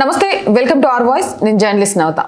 నమస్తే welcome to R voice. నేను journalist Navatha.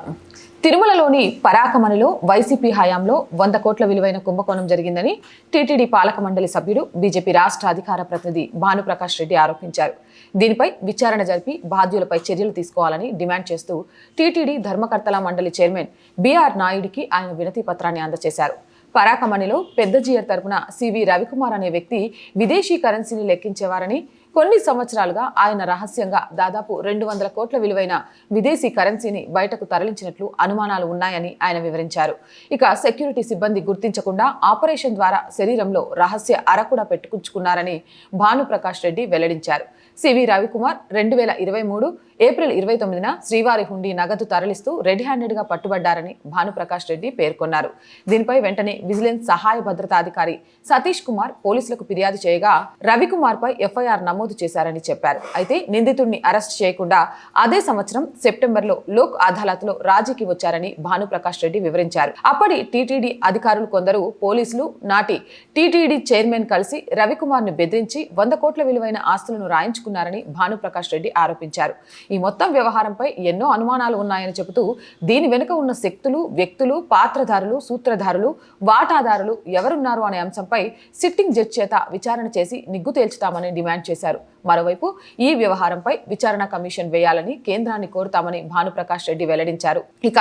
తిరుమలలోని పరాకమణిలో వైసీపీ హయాంలో వంద కోట్ల విలువైన కుంభకోణం జరిగిందని టీటీడీ పాలక మండలి సభ్యుడు బీజేపీ రాష్ట్ర అధికార ప్రతినిధి భానుప్రకాష్ రెడ్డి ఆరోపించారు. దీనిపై విచారణ జరిపి బాధ్యులపై చర్యలు తీసుకోవాలని డిమాండ్ చేస్తూ టీటీడీ ధర్మకర్తల మండలి చైర్మన్ బీఆర్ నాయుడికి ఆయన వినతి పత్రాన్ని అందజేశారు. పరాకమణిలో పెద్ద జియర్ తరపున సివి రవికుమార్ అనే వ్యక్తి విదేశీ కరెన్సీని లెక్కించేవారని కొన్ని సంవత్సరాలుగా ఆయన రహస్యంగా దాదాపు రెండు వందల కోట్ల విలువైన విదేశీ కరెన్సీని బయటకు తరలించినట్లు అనుమానాలు ఉన్నాయని ఆయన వివరించారు. ఇక సెక్యూరిటీ సిబ్బంది గుర్తించకుండా ఆపరేషన్ ద్వారా శరీరంలో రహస్య అరకుడ పెట్టుకుంచుకున్నారని భానుప్రకాష్ రెడ్డి వెల్లడించారు. సివి రవికుమార్ రెండు వేల ఇరవై మూడు ఏప్రిల్ ఇరవై తొమ్మిదిన శ్రీవారి హుండీ నగదు తరలిస్తూ రెడ్ హ్యాండెడ్గా పట్టుబడ్డారని భానుప్రకాష్ రెడ్డి పేర్కొన్నారు. దీనిపై వెంటనే విజిలెన్స్ సహాయ భద్రతాధికారి సతీష్ కుమార్ పోలీసులకు ఫిర్యాదు చేయగా రవికుమార్పై ఎఫ్ఐఆర్ నమోదు చేశారని చెప్పారు. అయితే నిందితుడిని అరెస్ట్ చేయకుండా అదే సంవత్సరం సెప్టెంబర్లో లోక్ అదాలత్లో రాజీకి వచ్చారని భానుప్రకాష్ రెడ్డి వివరించారు. అప్పటి టీటీడీ అధికారులు కొందరు పోలీసులు నాటి టీటీడీ చైర్మన్ కలిసి రవికుమార్ను బెదిరించి వంద కోట్ల విలువైన ఆస్తులను రాయించుకున్నారని భానుప్రకాష్ రెడ్డి ఆరోపించారు. ఈ మొత్తం వ్యవహారంపై ఎన్నో అనుమానాలు ఉన్నాయని చెబుతూ దీని వెనుక ఉన్న శక్తులు వ్యక్తులు పాత్రధారులు సూత్రధారులు వాటాదారులు ఎవరున్నారు అనే అంశంపై సిట్టింగ్ జడ్జి చేత విచారణ చేసి నిగ్గు తేల్చుతామని డిమాండ్ చేశారు. మరోవైపు ఈ వ్యవహారంపై విచారణ కమిషన్ వేయాలని కేంద్రాన్ని కోరుతామని భానుప్రకాష్ రెడ్డి వెల్లడించారు. ఇక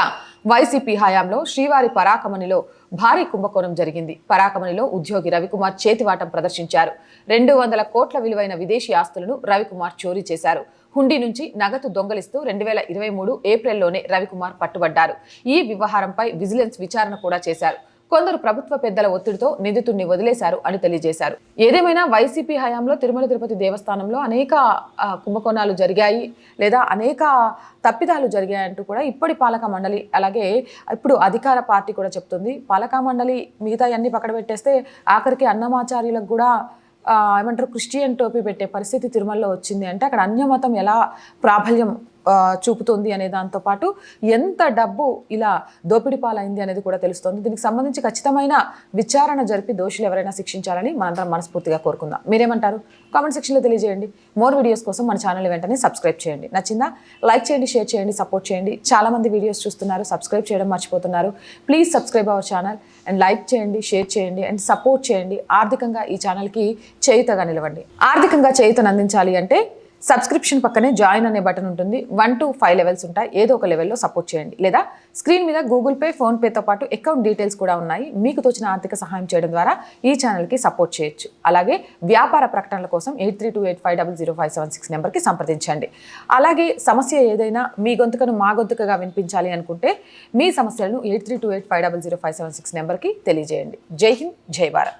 వైసీపీ హయాంలో శ్రీవారి పరాకమణిలో భారీ కుంభకోణం జరిగింది. పరాకమణిలో ఉద్యోగి రవికుమార్ చేతివాటం ప్రదర్శించారు. రెండు వందల కోట్ల విలువైన విదేశీ ఆస్తులను రవికుమార్ చోరీ చేశారు. హుండీ నుంచి నగదు దొంగలిస్తూ రెండు వేల ఇరవై మూడు ఏప్రిల్లోనే రవికుమార్ పట్టుబడ్డారు. ఈ వ్యవహారంపై విజిలెన్స్ విచారణ కూడా చేశారు. కొందరు ప్రభుత్వ పెద్దల ఒత్తిడితో నిందితుడిని వదిలేశారు అని తెలియజేశారు. ఏదేమైనా వైసీపీ హయాంలో తిరుమల తిరుపతి దేవస్థానంలో అనేక కుంభకోణాలు జరిగాయి లేదా అనేక తప్పిదాలు జరిగాయంటూ కూడా ఇప్పటి పాలక మండలి అలాగే ఇప్పుడు అధికార పార్టీ కూడా చెప్తుంది. పాలక మండలి మిగతా అన్ని పక్కన పెట్టేస్తే ఆఖరికి అన్నమాచార్యులకు కూడా ఏమంటారు క్రిస్టియన్ టోపీ పెట్టే పరిస్థితి తిరుమలలో వచ్చింది అంటే అక్కడ అన్యమతం ఎలా ప్రాబల్యం చూపుతుంది అనే దాంతో పాటు ఎంత డబ్బు ఇలా దోపిడీ పాలైంది అనేది కూడా తెలుస్తోంది. దీనికి సంబంధించి ఖచ్చితమైన విచారణ జరిపి దోషులు ఎవరైనా శిక్షించాలని మనందరం మనస్ఫూర్తిగా కోరుకుందాం. మీరేమంటారు? కామెంట్ సెక్షన్లో తెలియజేయండి. మోర్ వీడియోస్ కోసం మన ఛానల్ వెంటనే సబ్స్క్రైబ్ చేయండి. నచ్చిందా? లైక్ చేయండి షేర్ చేయండి సపోర్ట్ చేయండి. చాలామంది వీడియోస్ చూస్తున్నారు సబ్స్క్రైబ్ చేయడం మర్చిపోతున్నారు. Please subscribe our channel and like చేయండి షేర్ చేయండి అండ్ సపోర్ట్ చేయండి. ఆర్థికంగా ఈ ఛానల్కి చేయుతగా నిలవండి. ఆర్థికంగా చేయుతను అందించాలి అంటే సబ్స్క్రిప్షన్ పక్కనే జాయిన్ అనే బటన్ ఉంటుంది. వన్ టు ఫైవ్ లెవెల్స్ ఉంటాయి. ఏదో ఒక లెవెల్లో సపోర్ట్ చేయండి. లేదా స్క్రీన్ మీద గూగుల్ పే ఫోన్పేతో పాటు అకౌంట్ డీటెయిల్స్ కూడా ఉన్నాయి. మీకు తోచిన ఆర్థిక సహాయం చేయడం ద్వారా ఈ ఛానల్కి సపోర్ట్ చేయొచ్చు. అలాగే వ్యాపార ప్రకటనల కోసం eight three two eight five double zero five seven six నెంబర్కి సంప్రదించండి. అలాగే సమస్య ఏదైనా మీ గొంతుకను మా గొంతుకగా వినిపించాలి అనుకుంటే మీ సమస్యలను eight three two eight five double zero five seven six నెంబర్కి తెలియజేయండి. జై హింద్ జై భారత్.